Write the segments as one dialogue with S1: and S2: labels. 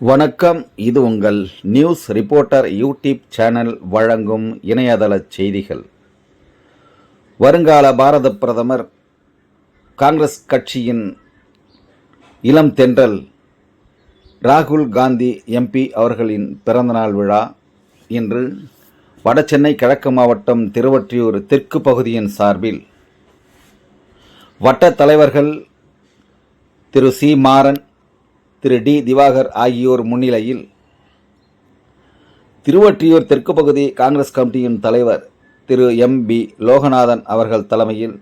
S1: வணக்கம். இது உங்கள் நியூஸ் ரிப்போர்ட்டர் யூடியூப் சேனல் வழங்கும் இணையதள செய்திகள். வருங்கால பாரத பிரதமர் காங்கிரஸ் கட்சியின் இளம் தென்றல் ராகுல் காந்தி எம்பி அவர்களின் பிறந்தநாள் விழா இன்று வடசென்னை கிழக்கு மாவட்டம் திருவற்றியூர் தெற்கு பகுதியின் சார்பில் வட்ட தலைவர்கள் திரு சி மாறன் திரு டி திவாகர் ஆகியோர் முன்னிலையில் திருவொற்றியூர் தெற்கு பகுதி காங்கிரஸ் கமிட்டியின் தலைவர் திரு எம் பி லோகநாதன் அவர்கள் தலைமையில்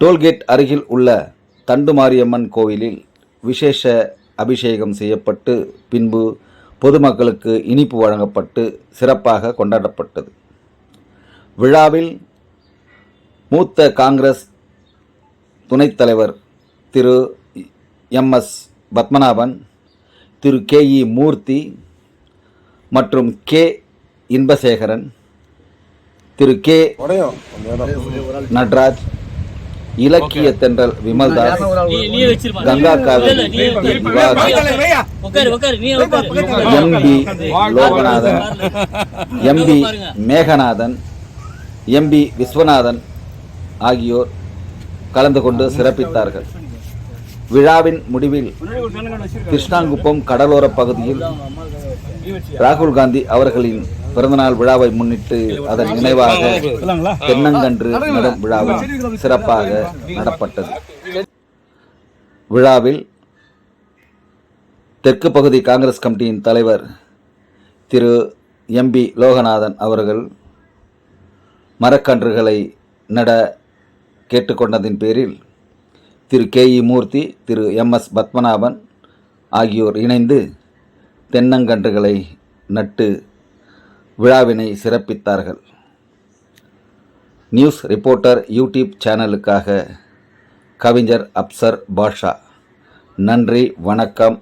S1: டோல்கேட் அருகில் உள்ள தண்டுமாரியம்மன் கோவிலில் விசேஷ அபிஷேகம் செய்யப்பட்டு பின்பு பொதுமக்களுக்கு இனிப்பு வழங்கப்பட்டு சிறப்பாக கொண்டாடப்பட்டது. விழாவில் மூத்த காங்கிரஸ் துணைத் தலைவர் திரு எம் எஸ் பத்மநாபன் திரு கே இ மூர்த்தி மற்றும் கே இன்பசேகரன் திரு கே நட்ராஜ் இலக்கிய தென்றல் Vimaldas Ganga Kaveri MP Loganathan MP Meganathan MP Viswanathan ஆகியோர் கலந்து கொண்டு சிறப்பித்தார்கள். விழாவின் முடிவில் கிருஷ்ணாங்குப்பம் கடலோர பகுதியில் ராகுல் காந்தி அவர்களின் பிறந்தநாள் விழாவை முன்னிட்டு அதன் நினைவாக தென்னங்கன்று நடும் விழாவும் சிறப்பாக நடப்பட்டது. விழாவில் தெற்கு பகுதி காங்கிரஸ் கமிட்டியின் தலைவர் திரு எம்பி லோகநாதன் அவர்கள் மரக்கன்றுகளை நட கேட்டுக்கொண்டதின் பேரில் Thiru K E Murthy Thiru M S Padmanabhan ஆகியோர் இணைந்து தென்னங்கன்றுகளை நட்டு விழாவினை சிறப்பித்தார்கள். நியூஸ் ரிப்போர்ட்டர் யூடியூப் சேனலுக்காக கவிஞர் அப்சர் பாஷா நன்றி வணக்கம்